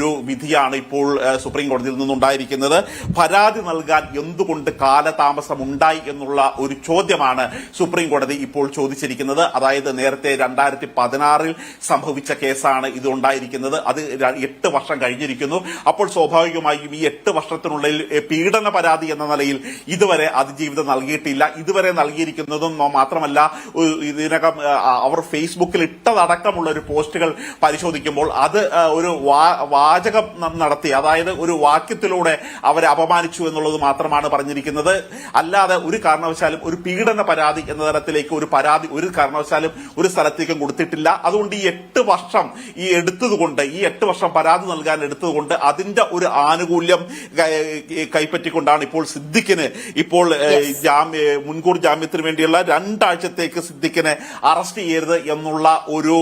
ഒരു വിധിയാണ് ഇപ്പോൾ സുപ്രീം കോടതിയിൽ നിന്നുണ്ടായിരിക്കുന്നത്. പരാതി നൽകാൻ എന്തുകൊണ്ട് കാലതാമസം ഉണ്ടായി എന്നുള്ള ഒരു ചോദ്യമാണ് സുപ്രീം കോടതി ഇപ്പോൾ ചോദിച്ചിരിക്കുന്നത്. അതായത് നേരത്തെ രണ്ടായിരത്തി പതിനാറിൽ സംഭവിച്ച കേസാണ് ഇത് ഉണ്ടായിരിക്കുന്നത്. അത് എട്ട് വർഷം കഴിഞ്ഞിരിക്കുന്നു. അപ്പോൾ സ്വാഭാവികമായും ഈ എട്ട് വർഷത്തിനുള്ളിൽ പീഡന പരാതി എന്ന നിലയിൽ ഇതുവരെ അതിജീവിതം നൽകിയിട്ടില്ല. ഇതുവരെ നൽകിയിരിക്കുന്നതും മാത്രമല്ല ഇതിനകം അവർ ഫേസ്ബുക്കിൽ ഇട്ടതടക്കമുള്ള ഒരു പോസ്റ്റുകൾ പരിശോധിക്കുമ്പോൾ അത് ഒരു വാ- വാചകം നടത്തി അതായത് ഒരു വാക്യത്തിലൂടെ അവരെ അപമാനിച്ചു എന്നുള്ളത് മാത്രമാണ് പറഞ്ഞിരിക്കുന്നത്. അല്ലാതെ ഒരു കാരണവശാലും ഒരു പീഡന പരാതി എന്ന തരത്തിലേക്ക് ഒരു പരാതി ഒരു കാരണവശാലും ഒരു സ്ഥലത്തേക്കും കൊടുത്തിട്ടില്ല. അതുകൊണ്ട് ഈ എട്ട് വർഷം ഈ എടുത്തതുകൊണ്ട് ഈ എട്ട് വർഷം പരാതി നൽകാൻ എടുത്തതുകൊണ്ട് അതിന്റെ ഒരു ആനുകൂല്യം കൈപ്പറ്റിക്കൊണ്ടാണ് ഇപ്പോൾ സിദ്ദിഖിന് ഇപ്പോൾ മുൻകൂർ ജാമ്യത്തിന് വേണ്ടിയുള്ള രണ്ടാഴ്ചത്തേക്ക് സിദ്ദിഖിനെ അറസ്റ്റ് ചെയ്യരുത് എന്നുള്ള ഒരു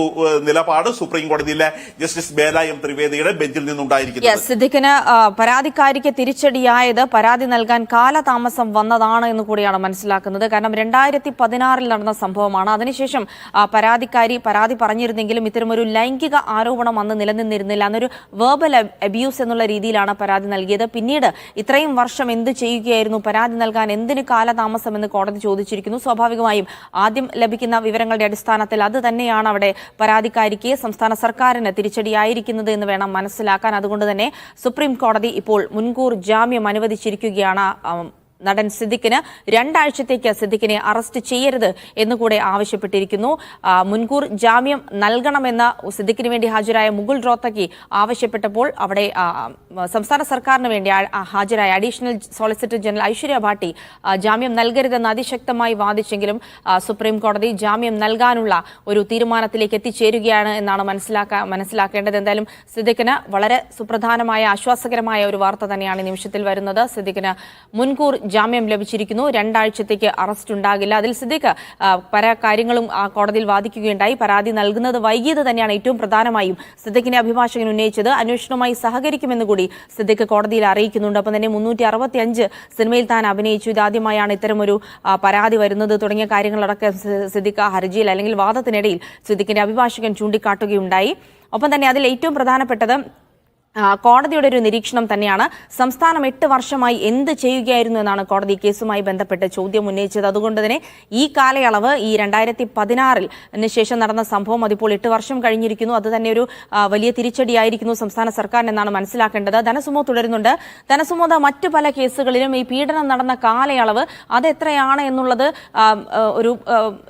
നിലപാട് സുപ്രീം കോടതിയിലെ ജസ്റ്റിസ് ബേല എം ത്രിവേദിയുടെ ബെഞ്ചിൽ നിന്നുണ്ടായിരിക്കുന്നത്. സിദ്ദിഖിന് പരാതിക്കാരിക്ക് തിരിച്ചടിയായത് പരാതി നൽകാൻ കാലതാമസം വന്നതാണ് എന്ന് കൂടിയാണ് മനസ്സിലാക്കുന്നത്. കാരണം രണ്ടായിരത്തി പതിനാറിൽ നടന്ന സംഭവമാണ്. അതിനുശേഷം പരാതിക്കാരി പരാതി പറഞ്ഞിരുന്നെങ്കിലും ഇത്തരമൊരു ലൈംഗിക ആരോപണം അന്ന് നിലനിന്നിരുന്നില്ല. അന്നൊരു വേർബൽ അബ്യൂസ് എന്നുള്ള രീതിയിലാണ് പരാതി നൽകിയത്. പിന്നീട് ഇത്രയും വർഷം എന്ത് ചെയ്യുകയായിരുന്നു? പരാതി നൽകാൻ എന്തിന് കാലതാമസം എന്ന് കോടതി ചോദിച്ചിരിക്കുന്നു. സ്വാഭാവികമായും ആദ്യം ലഭിക്കുന്ന വിവരങ്ങളുടെ അടിസ്ഥാനത്തിൽ അത് തന്നെയാണ് അവിടെ പരാതിക്കാരിക്ക് സംസ്ഥാന സർക്കാരിന് തിരിച്ചടിയായിരിക്കുന്നത് എന്ന് വേണം മനസ്സിലാക്കാൻ. അതുകൊണ്ട് തന്നെ സുപ്രീം കോടതി ഇപ്പോൾ മുൻകൂർ ജാമ്യം അനുവദിച്ചിരിക്കുകയാണ്. നടൻ സിദ്ദിഖിന് രണ്ടാഴ്ചത്തേക്ക് സിദ്ദിഖിനെ അറസ്റ്റ് ചെയ്യരുത് എന്നുകൂടെ ആവശ്യപ്പെട്ടിരിക്കുന്നു. മുൻകൂർ ജാമ്യം നൽകണമെന്ന് സിദ്ദിഖിന് വേണ്ടി ഹാജരായ മുകുൾ റോത്തക്കി ആവശ്യപ്പെട്ടപ്പോൾ അവിടെ സംസ്ഥാന സർക്കാരിന് വേണ്ടി ഹാജരായ additional solicitor general Aishwarya Bhati ജാമ്യം നൽകരുതെന്ന് അതിശക്തമായി വാദിച്ചെങ്കിലും സുപ്രീം കോടതി ജാമ്യം നൽകാനുള്ള ഒരു തീരുമാനത്തിലേക്ക് എത്തിച്ചേരുകയാണ് എന്നാണ് മനസ്സിലാക്കാ മനസ്സിലാക്കേണ്ടത്. എന്തായാലും സിദ്ദിഖിന് വളരെ സുപ്രധാനമായ ആശ്വാസകരമായ ഒരു വാർത്ത തന്നെയാണ് നിമിഷത്തിൽ വരുന്നത്. സിദ്ദിഖിന് മുൻകൂർ ജാമ്യം ലഭിച്ചിരിക്കുന്നു. രണ്ടാഴ്ചത്തേക്ക് അറസ്റ്റ് ഉണ്ടാകില്ല. അതിൽ സിദ്ദിഖ് പല കാര്യങ്ങളും കോടതിയിൽ വാദിക്കുകയുണ്ടായി. പരാതി നൽകുന്നത് വൈകിയത് തന്നെയാണ് ഏറ്റവും പ്രധാനമായും സിദ്ദിഖിന്റെ അഭിഭാഷകൻ ഉന്നയിച്ചത്. അന്വേഷണവുമായി സഹകരിക്കുമെന്ന് കൂടി സിദ്ദിഖ് കോടതിയിൽ അറിയിക്കുന്നുണ്ട്. അപ്പം തന്നെ മുന്നൂറ്റി അറുപത്തി അഞ്ച് സിനിമയിൽ താൻ അഭിനയിച്ചു. ഇതാദ്യമായാണ് ഇത്തരമൊരു പരാതി വരുന്നത്. തുടങ്ങിയ കാര്യങ്ങളടക്കം സിദ്ദിഖ് ഹർജിയിൽ അല്ലെങ്കിൽ വാദത്തിനിടയിൽ സിദ്ദിഖിന്റെ അഭിഭാഷകൻ ചൂണ്ടിക്കാട്ടുകയുണ്ടായി. ഒപ്പം തന്നെ അതിൽ ഏറ്റവും പ്രധാനപ്പെട്ടത് കോടതിയുടെ ഒരു നിരീക്ഷണം തന്നെയാണ്. സംസ്ഥാനം എട്ട് വർഷമായി എന്ത് ചെയ്യുകയായിരുന്നു എന്നാണ് കോടതി കേസുമായി ബന്ധപ്പെട്ട് ചോദ്യം ഉന്നയിച്ചത്. അതുകൊണ്ട് തന്നെ ഈ കാലയളവ് ഈ രണ്ടായിരത്തി പതിനാറിൽ ശേഷം നടന്ന സംഭവം അതിപ്പോൾ എട്ട് വർഷം കഴിഞ്ഞിരിക്കുന്നു. അത് തന്നെ ഒരു വലിയ തിരിച്ചടിയായിരിക്കുന്നു സംസ്ഥാന സർക്കാരിന് എന്നാണ് മനസ്സിലാക്കേണ്ടത്. ധനസുമോ തുടരുന്നുണ്ട്. ധനസുമോദ മറ്റു പല കേസുകളിലും ഈ പീഡനം നടന്ന കാലയളവ് അതെത്രയാണ് എന്നുള്ളത് ഒരു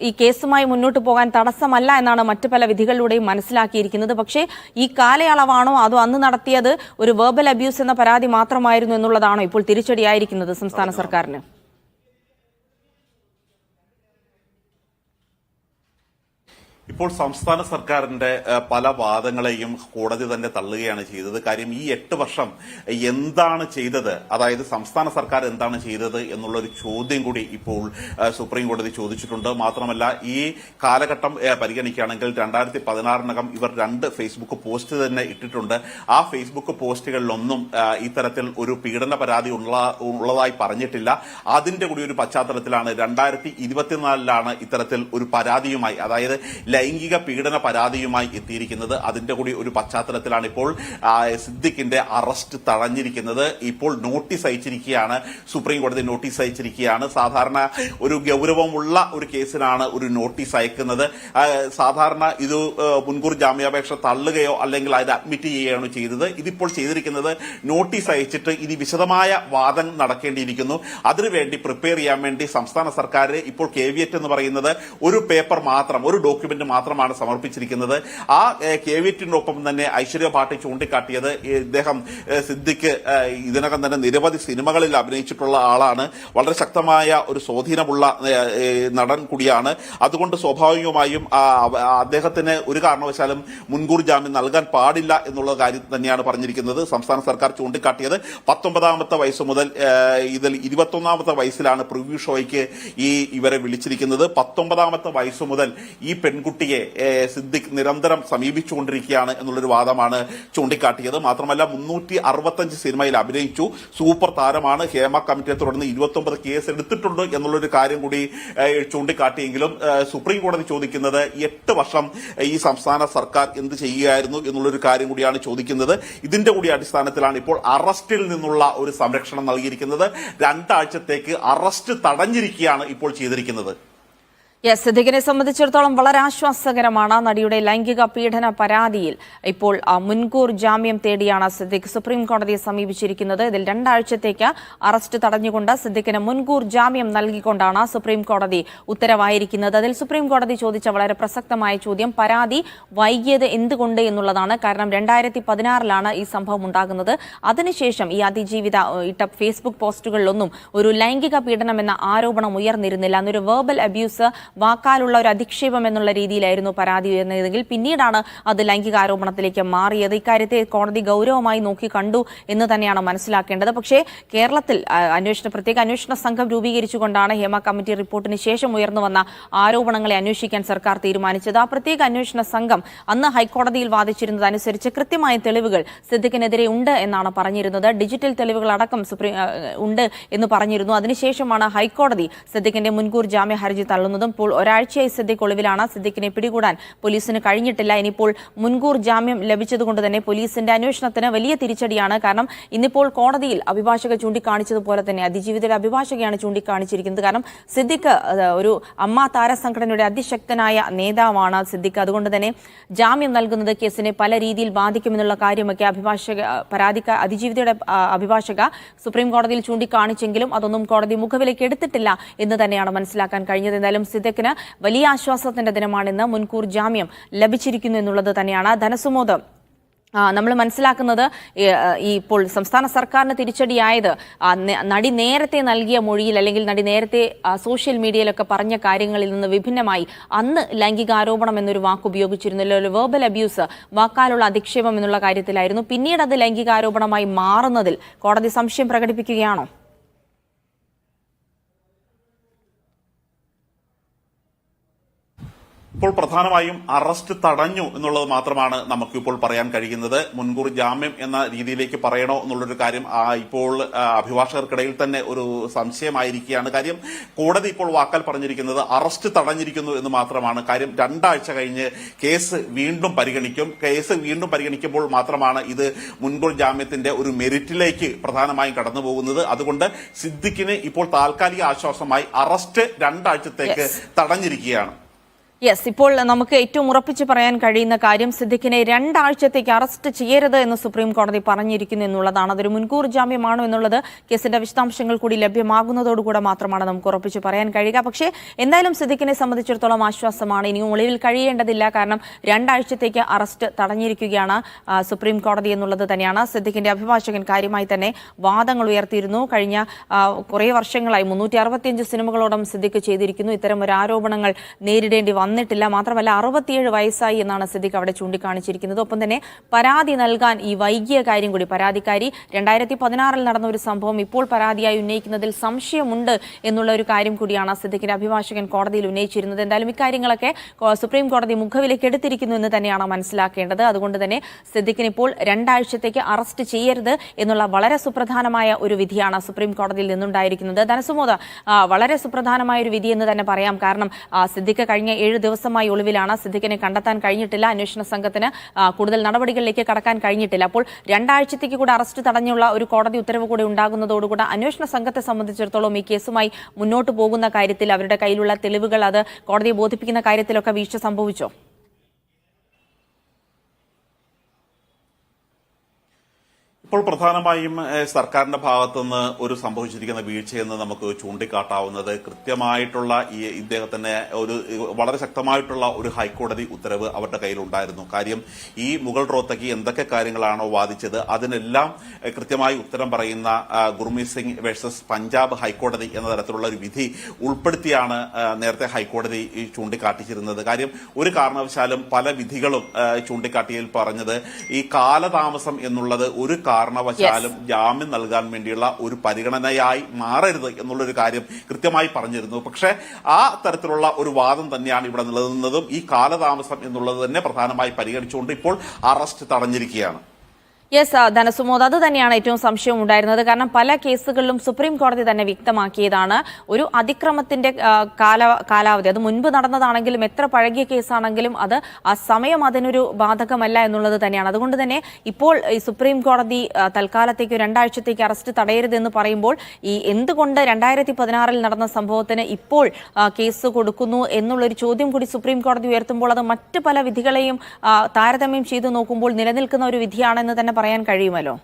ഈ കേസുമായി മുന്നോട്ട് പോകാൻ തടസ്സമല്ല എന്നാണ് മറ്റു പല വിധികളിലൂടെയും മനസ്സിലാക്കിയിരിക്കുന്നത്. പക്ഷേ ഈ കാലയളവാണോ അതോ അന്ന് നടത്തിയത് ഒരു വെർബൽ അബ്യൂസ് എന്ന പരാതി മാത്രമായിരുന്നു എന്നുള്ളതാണോ ഇപ്പോൾ തിരിച്ചടിയായിരിക്കുന്നത് സംസ്ഥാന സർക്കാരിന്? ഇപ്പോൾ സംസ്ഥാന സർക്കാരിന്റെ പല വാദങ്ങളെയും കോടതി തന്നെ തള്ളുകയാണ് ചെയ്തത്. കാര്യം ഈ എട്ട് വർഷം എന്താണ് ചെയ്തത്? അതായത് സംസ്ഥാന സർക്കാർ എന്താണ് ചെയ്തത് എന്നുള്ള ഒരു ചോദ്യം കൂടി ഇപ്പോൾ സുപ്രീം കോടതി ചോദിച്ചിട്ടുണ്ട്. മാത്രമല്ല ഈ കാലഘട്ടം പരിഗണിക്കുകയാണെങ്കിൽ രണ്ടായിരത്തി പതിനാറിനകം ഇവർ രണ്ട് ഫേസ്ബുക്ക് പോസ്റ്റ് തന്നെ ഇട്ടിട്ടുണ്ട്. ആ ഫേസ്ബുക്ക് പോസ്റ്റുകളിലൊന്നും ഇത്തരത്തിൽ ഒരു പീഡന പരാതി ഉള്ള ഉള്ളതായി പറഞ്ഞിട്ടില്ല. അതിന്റെ കൂടി ഒരു പശ്ചാത്തലത്തിലാണ് രണ്ടായിരത്തി ഇരുപത്തിനാലിലാണ് ഇത്തരത്തിൽ ഒരു പരാതിയുമായി. അതായത് ലൈംഗിക പീഡന പരാതിയുമായി എത്തിയിരിക്കുന്നത് അതിന്റെ കൂടി ഒരു പശ്ചാത്തലത്തിലാണ് ഇപ്പോൾ സിദ്ദിഖിന്റെ അറസ്റ്റ് തടഞ്ഞിരിക്കുന്നത്. ഇപ്പോൾ നോട്ടീസ് അയച്ചിരിക്കുകയാണ്. സുപ്രീം കോടതി നോട്ടീസ് അയച്ചിരിക്കുകയാണ്. സാധാരണ ഒരു ഗൗരവമുള്ള ഒരു കേസിനാണ് ഒരു നോട്ടീസ് അയക്കുന്നത്. സാധാരണ ഇത് മുൻകൂർ ജാമ്യാപേക്ഷ തള്ളുകയോ അല്ലെങ്കിൽ അത് അഡ്മിറ്റ് ചെയ്യുകയാണോ ചെയ്തത്. ഇതിപ്പോൾ ചെയ്തിരിക്കുന്നത് നോട്ടീസ് അയച്ചിട്ട് ഇനി വിശദമായ വാദം നടക്കേണ്ടിയിരിക്കുന്നു. അതിനുവേണ്ടി പ്രിപ്പയർ ചെയ്യാൻ വേണ്ടി സംസ്ഥാന സർക്കാർ ഇപ്പോൾ കേവിയറ്റ് എന്ന് പറയുന്നത് ഒരു പേപ്പർ മാത്രം ഒരു ഡോക്യുമെന്റ് മാത്രമാണ് സമർപ്പിച്ചിരിക്കുന്നത്. ആ കെ വി ടിനൊപ്പം തന്നെ ഐശ്വര്യ പാട്ടി ചൂണ്ടിക്കാട്ടിയത് ഇദ്ദേഹം സിദ്ദിഖ് ഇതിനകം തന്നെ നിരവധി സിനിമകളിൽ അഭിനയിച്ചിട്ടുള്ള ആളാണ്. വളരെ ശക്തമായ ഒരു സ്വാധീനമുള്ള നടൻ കൂടിയാണ്. അതുകൊണ്ട് സ്വാഭാവികമായും അദ്ദേഹത്തിന് ഒരു കാരണവശാലും മുൻകൂർ ജാമ്യം നൽകാൻ പാടില്ല എന്നുള്ള കാര്യം തന്നെയാണ് പറഞ്ഞിരിക്കുന്നത്. സംസ്ഥാന സർക്കാർ ചൂണ്ടിക്കാട്ടിയത് പത്തൊമ്പതാമത്തെ വയസ്സ് മുതൽ ഇതിൽ ഇരുപത്തൊന്നാമത്തെ വയസ്സിലാണ് പ്രിവ്യൂ ഷോയ്ക്ക് ഈ ഇവരെ വിളിച്ചിരിക്കുന്നത്. പത്തൊമ്പതാമത്തെ വയസ്സ് മുതൽ ഈ പെൺകുട്ടി പെൺകുട്ടിയെ ഏഹ്, സിദ്ദിഖ് നിരന്തരം സമീപിച്ചുകൊണ്ടിരിക്കുകയാണ് എന്നുള്ളൊരു വാദമാണ് ചൂണ്ടിക്കാട്ടിയത്. മാത്രമല്ല മുന്നൂറ്റി അറുപത്തഞ്ച് സിനിമയിൽ അഭിനയിച്ചു. സൂപ്പർ താരമാണ്. ഹേമ കമ്മിറ്റിയെ തുടർന്ന് ഇരുപത്തൊമ്പത് കേസ് എടുത്തിട്ടുണ്ട് എന്നുള്ളൊരു കാര്യം കൂടി ചൂണ്ടിക്കാട്ടിയെങ്കിലും സുപ്രീം കോടതി ചോദിക്കുന്നത് എട്ട് വർഷം ഈ സംസ്ഥാന സർക്കാർ എന്ത് ചെയ്യുകയായിരുന്നു എന്നുള്ളൊരു കാര്യം കൂടിയാണ് ചോദിക്കുന്നത്. ഇതിന്റെ കൂടി അടിസ്ഥാനത്തിലാണ് ഇപ്പോൾ അറസ്റ്റിൽ നിന്നുള്ള ഒരു സംരക്ഷണം നൽകിയിരിക്കുന്നത്. രണ്ടാഴ്ചത്തേക്ക് അറസ്റ്റ് തടഞ്ഞിരിക്കുകയാണ് ഇപ്പോൾ ചെയ്തിരിക്കുന്നത്. യെസ് സിദ്ദിഖിനെ സംബന്ധിച്ചിടത്തോളം വളരെ ആശ്വാസകരമാണ് നടിയുടെ ലൈംഗിക പീഡന പരാതിയിൽ. ഇപ്പോൾ മുൻകൂർ ജാമ്യം തേടിയാണ് സിദ്ദിഖ് സുപ്രീം കോടതിയെ സമീപിച്ചിരിക്കുന്നത്. ഇതിൽ രണ്ടാഴ്ചത്തേക്ക് അറസ്റ്റ് തടഞ്ഞുകൊണ്ട് സിദ്ദിഖിന് മുൻകൂർ ജാമ്യം നൽകിക്കൊണ്ടാണ് സുപ്രീം കോടതി ഉത്തരവായിരിക്കുന്നത്. അതിൽ സുപ്രീം കോടതി ചോദിച്ച വളരെ പ്രസക്തമായ ചോദ്യം പരാതി വൈകിയത് എന്തുകൊണ്ട് എന്നുള്ളതാണ്. കാരണം രണ്ടായിരത്തി പതിനാറിലാണ് ഈ സംഭവം ഉണ്ടാകുന്നത്. അതിനുശേഷം ഈ അതിജീവിത ഇട്ട ഫേസ്ബുക്ക് പോസ്റ്റുകളിലൊന്നും ഒരു ലൈംഗിക പീഡനം എന്ന ആരോപണം ഉയർന്നിരുന്നില്ല. അന്നൊരു വെർബൽ അബ്യൂസ് വാക്കാലുള്ള ഒരു അധിക്ഷേപം എന്നുള്ള രീതിയിലായിരുന്നു പരാതി ഉയർന്നതെങ്കിൽ പിന്നീടാണ് അത് ലൈംഗികാരോപണത്തിലേക്ക് മാറിയത്. ഇക്കാര്യത്തെ കോടതി ഗൗരവമായി നോക്കി കണ്ടു എന്ന് തന്നെയാണ് മനസ്സിലാക്കേണ്ടത്. പക്ഷേ കേരളത്തിൽ അന്വേഷണ പ്രത്യേക അന്വേഷണ സംഘം രൂപീകരിച്ചുകൊണ്ടാണ് ഹേമ കമ്മിറ്റി റിപ്പോർട്ടിന് ശേഷം ഉയർന്നു വന്ന ആരോപണങ്ങളെ അന്വേഷിക്കാൻ സർക്കാർ തീരുമാനിച്ചത്. ആ പ്രത്യേക അന്വേഷണ സംഘം അന്ന് ഹൈക്കോടതിയിൽ വാദിച്ചിരുന്നതനുസരിച്ച് കൃത്യമായ തെളിവുകൾ സിദ്ദിഖിനെതിരെ ഉണ്ട് എന്നാണ് പറഞ്ഞിരുന്നത്. ഡിജിറ്റൽ തെളിവുകൾ അടക്കം സുപ്രീം ഉണ്ട് എന്ന് പറഞ്ഞിരുന്നു. അതിനുശേഷമാണ് ഹൈക്കോടതി സിദ്ദിഖിന്റെ മുൻകൂർ ജാമ്യ ഹർജി തള്ളുന്നതും ഇപ്പോൾ ഒരാഴ്ചയായി സിദ്ദിഖ് ഒളിവിലാണ്. സിദ്ദിഖിനെ പിടികൂടാൻ പോലീസിന് കഴിഞ്ഞിട്ടില്ല. ഇനിയിപ്പോൾ മുൻകൂർ ജാമ്യം ലഭിച്ചതുകൊണ്ട് തന്നെ പോലീസിന്റെ അന്വേഷണത്തിന് വലിയ തിരിച്ചടിയാണ്. കാരണം ഇന്നിപ്പോൾ കോടതിയിൽ അഭിഭാഷക ചൂണ്ടിക്കാണിച്ചതുപോലെ തന്നെ അതിജീവിതയുടെ അഭിഭാഷകയാണ് ചൂണ്ടിക്കാണിച്ചിരിക്കുന്നത്. കാരണം സിദ്ദിഖ് ഒരു അമ്മ താരസംഘടനയുടെ അതിശക്തനായ നേതാവാണ് സിദ്ദിഖ്. അതുകൊണ്ട് തന്നെ ജാമ്യം നൽകുന്നത് കേസിനെ പല രീതിയിൽ ബാധിക്കുമെന്നുള്ള കാര്യമൊക്കെ അഭിഭാഷക പരാതിക്ക അതിജീവിതയുടെ അഭിഭാഷക സുപ്രീം കോടതിയിൽ ചൂണ്ടിക്കാണിച്ചെങ്കിലും അതൊന്നും കോടതി മുഖവിലേക്ക് എടുത്തിട്ടില്ല എന്ന് തന്നെയാണ് മനസ്സിലാക്കാൻ കഴിഞ്ഞത്. എന്തായാലും സിദ്ദിഖിന് വലിയ ആശ്വാസത്തിന്റെ ദിനമാണിന്ന് മുൻകൂർ ജാമ്യം ലഭിച്ചിരിക്കുന്നു എന്നുള്ളത് തന്നെയാണ് ധനസുമോദം. നമ്മൾ മനസ്സിലാക്കുന്നത് ഈ, ഇപ്പോൾ സംസ്ഥാന സർക്കാരിന് തിരിച്ചടിയായത് നടി നേരത്തെ നൽകിയ മൊഴിയിൽ അല്ലെങ്കിൽ നടി നേരത്തെ സോഷ്യൽ മീഡിയയിലൊക്കെ പറഞ്ഞ കാര്യങ്ങളിൽ നിന്ന് വിഭിന്നമായി അന്ന് ലൈംഗികാരോപണം എന്നൊരു വാക്ക് ഉപയോഗിച്ചിരുന്നില്ല ഒരു വേർബൽ അബ്യൂസ് വാക്കാലുള്ള അധിക്ഷേപം എന്നുള്ള കാര്യത്തിലായിരുന്നു. പിന്നീട് അത് ലൈംഗികാരോപണമായി മാറുന്നതിൽ കോടതി സംശയം പ്രകടിപ്പിക്കുകയാണോ? ഇപ്പോൾ പ്രധാനമായും അറസ്റ്റ് തടഞ്ഞു എന്നുള്ളത് മാത്രമാണ് നമുക്കിപ്പോൾ പറയാൻ കഴിയുന്നത്. മുൻകൂർ ജാമ്യം എന്ന രീതിയിലേക്ക് പറയണോ എന്നുള്ളൊരു കാര്യം ഇപ്പോൾ അഭിഭാഷകർക്കിടയിൽ തന്നെ ഒരു സംശയമായിരിക്കുകയാണ്. കാര്യം കോടതി ഇപ്പോൾ വാക്കാൽ പറഞ്ഞിരിക്കുന്നത് അറസ്റ്റ് തടഞ്ഞിരിക്കുന്നു എന്ന് മാത്രമാണ്. കാര്യം രണ്ടാഴ്ച കഴിഞ്ഞ് കേസ് വീണ്ടും പരിഗണിക്കും. കേസ് വീണ്ടും പരിഗണിക്കുമ്പോൾ മാത്രമാണ് ഇത് മുൻകൂർ ജാമ്യത്തിന്റെ ഒരു മെറിറ്റിലേക്ക് പ്രധാനമായും കടന്നു പോകുന്നത് അതുകൊണ്ട് സിദ്ദിഖിന് ഇപ്പോൾ താൽക്കാലിക ആശ്വാസമായി അറസ്റ്റ് രണ്ടാഴ്ചത്തേക്ക് തടഞ്ഞിരിക്കുകയാണ്. യെസ് ഇപ്പോൾ നമുക്ക് ഏറ്റവും ഉറപ്പിച്ച് പറയാൻ കഴിയുന്ന കാര്യം സിദ്ദിഖിനെ രണ്ടാഴ്ചത്തേക്ക് അറസ്റ്റ് ചെയ്യരുത് എന്ന് സുപ്രീം കോടതി പറഞ്ഞിരിക്കുന്നു എന്നുള്ളതാണ്. അതൊരു മുൻകൂർ ജാമ്യമാണോ എന്നുള്ളത് കേസിന്റെ വിശദാംശങ്ങൾ കൂടി ലഭ്യമാകുന്നതോടുകൂടെ മാത്രമാണ് നമുക്ക് ഉറപ്പിച്ച് പറയാൻ കഴിയുക. പക്ഷേ എന്തായാലും സിദ്ദിഖിനെ സംബന്ധിച്ചിടത്തോളം ആശ്വാസമാണ്. ഇനിയും ഒളിവിൽ കഴിയേണ്ടതില്ല. കാരണം രണ്ടാഴ്ചത്തേക്ക് അറസ്റ്റ് തടഞ്ഞിരിക്കുകയാണ് സുപ്രീം കോടതി എന്നുള്ളത് തന്നെയാണ്. സിദ്ദിഖിന്റെ അഭിഭാഷകൻ കാര്യമായി തന്നെ വാദങ്ങൾ ഉയർത്തിയിരുന്നു. കഴിഞ്ഞ കുറേ വർഷങ്ങളായി മുന്നൂറ്റി സിനിമകളോടം സിദ്ദിഖ് ചെയ്തിരിക്കുന്നു. ഇത്തരം ഒരു ആരോപണങ്ങൾ നേരിടേണ്ടി വന്നിട്ടില്ല. മാത്രമല്ല അറുപത്തിയേഴ് വയസ്സായി എന്നാണ് സിദ്ദിഖ് അവിടെ ചൂണ്ടിക്കാണിച്ചിരിക്കുന്നത്. ഒപ്പം തന്നെ പരാതി നൽകാൻ ഈ വൈകിയ കാര്യം കൂടി പരാതിക്കാരി രണ്ടായിരത്തി പതിനാറിൽ നടന്ന ഒരു സംഭവം ഇപ്പോൾ പരാതിയായി ഉന്നയിക്കുന്നതിൽ സംശയമുണ്ട് എന്നുള്ള ഒരു കാര്യം കൂടിയാണ് സിദ്ദിഖിന്റെ അഭിഭാഷകൻ കോടതിയിൽ ഉന്നയിച്ചിരുന്നത്. എന്തായാലും ഇക്കാര്യങ്ങളൊക്കെ സുപ്രീം കോടതി മുഖവിലേക്ക് എടുത്തിരിക്കുന്നു എന്ന് തന്നെയാണ് മനസ്സിലാക്കേണ്ടത്. അതുകൊണ്ട് തന്നെ സിദ്ദിഖിന് ഇപ്പോൾ രണ്ടാഴ്ചത്തേക്ക് അറസ്റ്റ് ചെയ്യരുത് എന്നുള്ള വളരെ സുപ്രധാനമായ ഒരു വിധിയാണ് സുപ്രീം കോടതിയിൽ നിന്നുണ്ടായിരിക്കുന്നത്. ധനസുമോദ വളരെ സുപ്രധാനമായ ഒരു വിധി എന്ന് തന്നെ പറയാം. കാരണം സിദ്ദിഖ് കഴിഞ്ഞ ഏഴ് ദിവസമായി ഒളിവിലാണ്. സിദ്ദിഖിനെ കണ്ടെത്താൻ കഴിഞ്ഞിട്ടില്ല. അന്വേഷണ സംഘത്തിന് കൂടുതൽ നടപടികളിലേക്ക് കടക്കാൻ കഴിഞ്ഞിട്ടില്ല. അപ്പോൾ രണ്ടാഴ്ചത്തേക്ക് കൂടെ അറസ്റ്റ് തടഞ്ഞുള്ള ഒരു കോടതി ഉത്തരവ് കൂടെ ഉണ്ടാകുന്നതോടുകൂടെ അന്വേഷണ സംഘത്തെ സംബന്ധിച്ചിടത്തോളം ഈ കേസുമായി മുന്നോട്ട് പോകുന്ന കാര്യത്തിൽ അവരുടെ കയ്യിലുള്ള തെളിവുകൾ അത് കോടതിയെ ബോധിപ്പിക്കുന്ന കാര്യത്തിലൊക്കെ വീഴ്ച സംഭവിച്ചോ? ഇപ്പോൾ പ്രധാനമായും സർക്കാരിന്റെ ഭാഗത്തുനിന്ന് ഒരു സംഭവിച്ചിരിക്കുന്ന വീഴ്ചയെന്ന് നമുക്ക് ചൂണ്ടിക്കാട്ടാവുന്നത് കൃത്യമായിട്ടുള്ള ഈ ഇദ്ദേഹത്തിന് ഒരു വളരെ ശക്തമായിട്ടുള്ള ഒരു ഹൈക്കോടതി ഉത്തരവ് അവരുടെ കയ്യിലുണ്ടായിരുന്നു. കാര്യം ഈ മുഗൾ റോത്തക്ക് എന്തൊക്കെ കാര്യങ്ങളാണോ വാദിച്ചത് അതിനെല്ലാം കൃത്യമായി ഉത്തരം പറയുന്ന ഗുർമീത് സിംഗ് വേഴ്സസ് പഞ്ചാബ് ഹൈക്കോടതി എന്ന തരത്തിലുള്ള ഒരു വിധി ഉൾപ്പെടുത്തിയാണ് നേരത്തെ ഹൈക്കോടതി ചൂണ്ടിക്കാട്ടിച്ചിരുന്നത്. കാര്യം ഒരു കാരണവശാലും പല വിധികളും ചൂണ്ടിക്കാട്ടിയിൽ പറഞ്ഞത് ഈ കാലതാമസം എന്നുള്ളത് ഒരു കാരണവശാലും ജാമ്യം നൽകാൻ വേണ്ടിയുള്ള ഒരു പരിഗണനയായി മാറരുത് എന്നുള്ളൊരു കാര്യം കൃത്യമായി പറഞ്ഞിരുന്നു. പക്ഷേ ആ തരത്തിലുള്ള ഒരു വാദം തന്നെയാണ് ഇവിടെ നിലനിന്നതും ഈ കാലതാമസം എന്നുള്ളത് തന്നെ പ്രധാനമായി പരിഗണിച്ചുകൊണ്ട് ഇപ്പോൾ അറസ്റ്റ് തടഞ്ഞിരിക്കുകയാണ്. യെസ് ധനസുമോദ് അത് തന്നെയാണ് ഏറ്റവും സംശയം ഉണ്ടായിരുന്നത് കാരണം പല കേസുകളിലും സുപ്രീം കോടതി തന്നെ വ്യക്തമാക്കിയതാണ്. ഒരു അതിക്രമത്തിന്റെ കാല കാലാവധി അത് മുൻപ് നടന്നതാണെങ്കിലും എത്ര പഴകിയ കേസാണെങ്കിലും അത് ആ സമയം അതിനൊരു ബാധകമല്ല എന്നുള്ളത് തന്നെയാണ്. അതുകൊണ്ട് തന്നെ ഇപ്പോൾ ഈ സുപ്രീം കോടതി തൽക്കാലത്തേക്ക് രണ്ടാഴ്ചത്തേക്ക് അറസ്റ്റ് തടയരുതെന്ന് പറയുമ്പോൾ ഈ എന്തുകൊണ്ട് രണ്ടായിരത്തി പതിനാറിൽ നടന്ന സംഭവത്തിന് ഇപ്പോൾ കേസ് കൊടുക്കുന്നു എന്നുള്ളൊരു ചോദ്യം കൂടി സുപ്രീം കോടതി ഉയർത്തുമ്പോൾ അത് മറ്റ് പല വിധികളെയും താരതമ്യം ചെയ്തു നോക്കുമ്പോൾ നിലനിൽക്കുന്ന ഒരു വിധിയാണെന്ന് തന്നെ പറയാൻ കഴിയുമല്ലോ?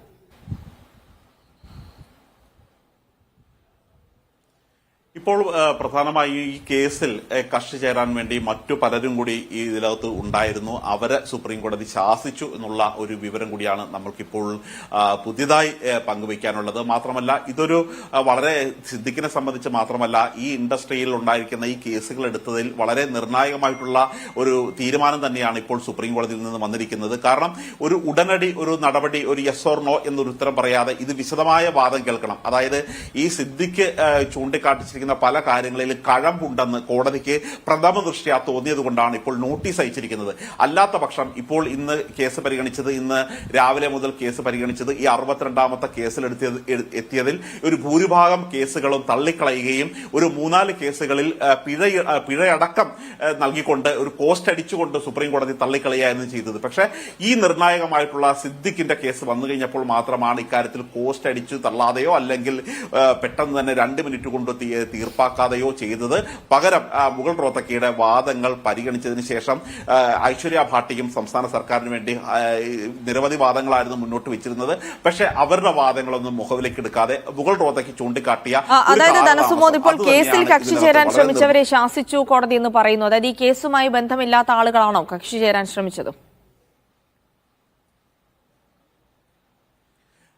ഇപ്പോൾ പ്രധാനമായി ഈ കേസിൽ കക്ഷി ചേരാൻ വേണ്ടി മറ്റു പലരും കൂടി ഈ ഇതിനകത്ത് ഉണ്ടായിരുന്നു. അവരെ സുപ്രീം കോടതി ശാസിച്ചു എന്നുള്ള ഒരു വിവരം കൂടിയാണ് നമ്മൾക്കിപ്പോൾ പുതിയതായി പങ്കുവയ്ക്കാനുള്ളത്. മാത്രമല്ല ഇതൊരു വളരെ സിദ്ദിഖിനെ സംബന്ധിച്ച് മാത്രമല്ല ഈ ഇൻഡസ്ട്രിയിൽ ഉണ്ടായിരിക്കുന്ന ഈ കേസുകൾ എടുത്തതിൽ വളരെ നിർണായകമായിട്ടുള്ള ഒരു തീരുമാനം തന്നെയാണ് ഇപ്പോൾ സുപ്രീം കോടതിയിൽ നിന്ന് വന്നിരിക്കുന്നത്. കാരണം ഒരു ഉടനടി ഒരു നടപടി ഒരു യെസ് ഓർ നോ എന്നൊരു ഉത്തരം പറയാതെ ഇത് വിശദമായ വാദം കേൾക്കണം. അതായത് ഈ സിദ്ദിഖ് ആ, ചൂണ്ടിക്കാട്ടിച്ചിരിക്കുന്ന പല കാര്യങ്ങളിലും കഴമ്പുണ്ടെന്ന് കോടതിക്ക് പ്രഥമ ദൃഷ്ട്യാ തോന്നിയത് കൊണ്ടാണ് ഇപ്പോൾ നോട്ടീസ് അയച്ചിരിക്കുന്നത്. അല്ലാത്ത പക്ഷം ഇപ്പോൾ ഇന്ന് കേസ് പരിഗണിച്ചത് ഇന്ന് രാവിലെ മുതൽ കേസ് പരിഗണിച്ചത് ഈ അറുപത്തിരണ്ടാമത്തെ കേസിലെടുത്തിയത് എത്തിയതിൽ ഒരു ഭൂരിഭാഗം കേസുകളും തള്ളിക്കളയുകയും ഒരു മൂന്നാൽ കേസുകളിൽ പിഴ പിഴയടക്കം നൽകിക്കൊണ്ട് ഒരു കോസ്റ്റ് അടിച്ചുകൊണ്ട് സുപ്രീം കോടതി തള്ളിക്കളയായിരുന്നു ചെയ്തത്. പക്ഷേ ഈ നിർണായകമായിട്ടുള്ള സിദ്ദിഖിന്റെ കേസ് വന്നു കഴിഞ്ഞപ്പോൾ മാത്രമാണ് ഇക്കാര്യത്തിൽ കോസ്റ്റ് അടിച്ചു തള്ളാതെയോ അല്ലെങ്കിൽ പെട്ടെന്ന് തന്നെ രണ്ട് മിനിറ്റ് കൊണ്ട് തീർപ്പാക്കാതെയോ ചെയ്തത്. പകരം മുഗൾ റോത്തക്കിയുടെ വാദങ്ങൾ പരിഗണിച്ചതിന് ശേഷം ഐശ്വര്യ ഭാട്ടിയും സംസ്ഥാന സർക്കാരിന് വേണ്ടി നിരവധി വാദങ്ങളായിരുന്നു മുന്നോട്ട് വെച്ചിരുന്നത്. പക്ഷേ അവരുടെ വാദങ്ങളൊന്നും മുഖവിലേക്ക് എടുക്കാതെ മുഗൾ റോത്തക്ക് ചൂണ്ടിക്കാട്ടിയ അതായത് ധനസുമോദ് ഇപ്പോൾ കേസിൽ കക്ഷി ചേരാൻ ശ്രമിച്ചവരെ ശാസിച്ചു കോടതി എന്ന് പറയുന്നു. അതായത് ഈ കേസുമായി ബന്ധമില്ലാത്ത ആളുകളാണോ കക്ഷി ചേരാൻ ശ്രമിച്ചത്?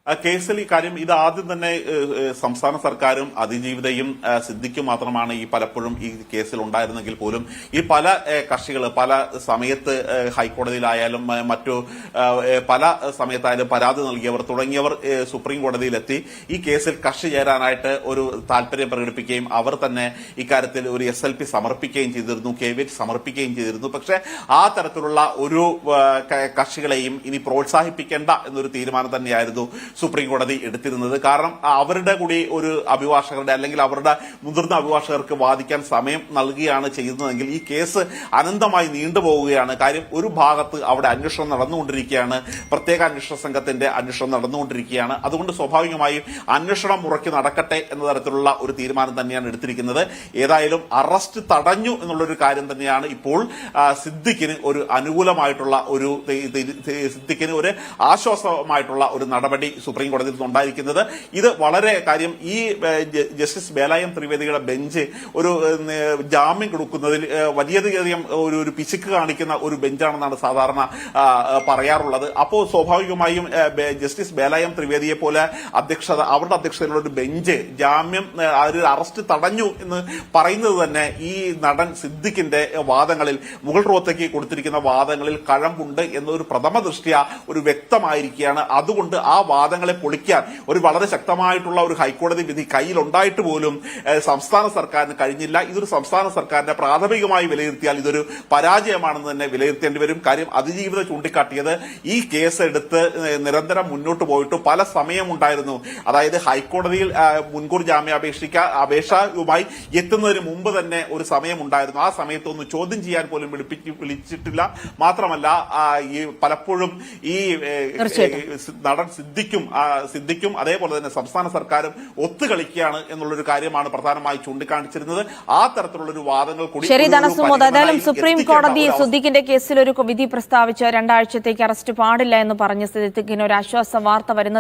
കേസിൽ ഈ കാര്യം ഇത് ആദ്യം തന്നെ സംസ്ഥാന സർക്കാരും അതിജീവിതയും സിദ്ധിക്കും മാത്രമാണ് ഈ പലപ്പോഴും ഈ കേസിൽ ഉണ്ടായിരുന്നെങ്കിൽ പോലും ഈ പല കക്ഷികൾ പല സമയത്ത് ഹൈക്കോടതിയിലായാലും മറ്റു പല സമയത്തായാലും പരാതി നൽകിയവർ തുടങ്ങിയവർ സുപ്രീം കോടതിയിലെത്തി ഈ കേസിൽ കക്ഷി ചേരാനായിട്ട് ഒരു താല്പര്യം പ്രകടിപ്പിക്കുകയും അവർ തന്നെ ഇക്കാര്യത്തിൽ ഒരു എസ് എൽ പി സമർപ്പിക്കുകയും ചെയ്തിരുന്നു കെ സമർപ്പിക്കുകയും ചെയ്തിരുന്നു. പക്ഷേ ആ തരത്തിലുള്ള ഒരു കക്ഷികളെയും ഇനി പ്രോത്സാഹിപ്പിക്കേണ്ട എന്നൊരു തീരുമാനം തന്നെയായിരുന്നു സുപ്രീം കോടതി എടുത്തിരുന്നത്. കാരണം അവരുടെ കൂടി ഒരു അഭിഭാഷകരുടെ അല്ലെങ്കിൽ അവരുടെ മുതിർന്ന അഭിഭാഷകർക്ക് വാദിക്കാൻ സമയം നൽകുകയാണ് ചെയ്യുന്നതെങ്കിൽ ഈ കേസ് അനന്തമായി നീണ്ടുപോവുകയാണ്. കാര്യം ഒരു ഭാഗത്ത് അവിടെ അന്വേഷണം നടന്നുകൊണ്ടിരിക്കുകയാണ്. പ്രത്യേക അന്വേഷണ സംഘത്തിന്റെ അന്വേഷണം നടന്നുകൊണ്ടിരിക്കുകയാണ്. അതുകൊണ്ട് സ്വാഭാവികമായും അന്വേഷണം മുറയ്ക്ക് നടക്കട്ടെ എന്ന തരത്തിലുള്ള ഒരു തീരുമാനം തന്നെയാണ് എടുത്തിരിക്കുന്നത്. ഏതായാലും അറസ്റ്റ് തടഞ്ഞു എന്നുള്ളൊരു കാര്യം തന്നെയാണ് ഇപ്പോൾ സിദ്ദിഖിന് ഒരു അനുകൂലമായിട്ടുള്ള ഒരു സിദ്ദിഖിന് ഒരു ആശ്വാസമായിട്ടുള്ള ഒരു നടപടി സുപ്രീം കോടതിയിൽ നിന്നുണ്ടായിരിക്കുന്നത് ഇത് വളരെ കാര്യം ഈ ജസ്റ്റിസ് ബേലായം ത്രിവേദിയുടെ ബെഞ്ച് ഒരു ജാമ്യം കൊടുക്കുന്നതിൽ വലിയധികം ഒരു ഒരു പിശുക്ക് കാണിക്കുന്ന ഒരു ബെഞ്ചാണെന്നാണ് സാധാരണ പറയാറുള്ളത്. അപ്പോൾ സ്വാഭാവികമായും ജസ്റ്റിസ് ബേലായം ത്രിവേദിയെ പോലെ അധ്യക്ഷത അവരുടെ അധ്യക്ഷതയിലുള്ള ഒരു ബെഞ്ച് ജാമ്യം ഒരു അറസ്റ്റ് തടഞ്ഞു എന്ന് പറയുന്നത് തന്നെ ഈ നടൻ സിദ്ദിഖിന്റെ വാദങ്ങളിൽ മുഗൾ റോത്തയ്ക്ക് കൊടുത്തിരിക്കുന്ന വാദങ്ങളിൽ കഴമ്പുണ്ട് എന്നൊരു പ്രഥമ ദൃഷ്ടിയ ഒരു വ്യക്തമായിരിക്കുകയാണ്. അതുകൊണ്ട് ആ വാദങ്ങളെ പൊളിക്കാൻ ഒരു വളരെ ശക്തമായിട്ടുള്ള ഒരു ഹൈക്കോടതി വിധി കയ്യിലുണ്ടായിട്ട് പോലും സംസ്ഥാന സർക്കാരിന് കഴിഞ്ഞില്ല. ഇതൊരു സംസ്ഥാന സർക്കാരിന്റെ പ്രാഥമികമായി വിലയിരുത്തിയാൽ ഇതൊരു പരാജയമാണെന്ന് തന്നെ വിലയിരുത്തേണ്ടി വരും. കാര്യം അതിജീവിത ചൂണ്ടിക്കാട്ടിയത് ഈ കേസ് എടുത്ത് നിരന്തരം മുന്നോട്ട് പോയിട്ട് പല സമയമുണ്ടായിരുന്നു. അതായത് ഹൈക്കോടതിയിൽ മുൻകൂർ ജാമ്യാപേക്ഷിക്ക അപേക്ഷയുമായി എത്തുന്നതിന് മുമ്പ് തന്നെ ഒരു സമയമുണ്ടായിരുന്നു. ആ സമയത്തൊന്ന് ചോദ്യം ചെയ്യാൻ പോലും വിളിപ്പിച്ച് വിളിച്ചിട്ടില്ല. മാത്രമല്ല ഈ പലപ്പോഴും ഈ നടൻ തീർച്ചയായിട്ടും. സിദ്ദിഖും സിദ്ദിഖും അതേപോലെ തന്നെ സംസ്ഥാന സർക്കാരും ഒത്തുകളിക്കുകയാണ് എന്നുള്ളൊരു കാര്യമാണ് പ്രധാനമായി ചൂണ്ടിക്കാണിച്ചിരുന്നത്. ആ തരത്തിലുള്ള ഒരു വാദങ്ങൾ കൂടി ശരി ധനസുമോദ് ഏതായാലും സുപ്രീം കോടതി സുദ്ദിഖിന്റെ കേസിൽ ഒരു വിധി പ്രസ്താവിച്ച് രണ്ടാഴ്ചത്തേക്ക് അറസ്റ്റ് പാടില്ല എന്ന് പറഞ്ഞ് സിദ്ദിഖിന് ഒരു ആശ്വാസ വാർത്ത വരുന്നത്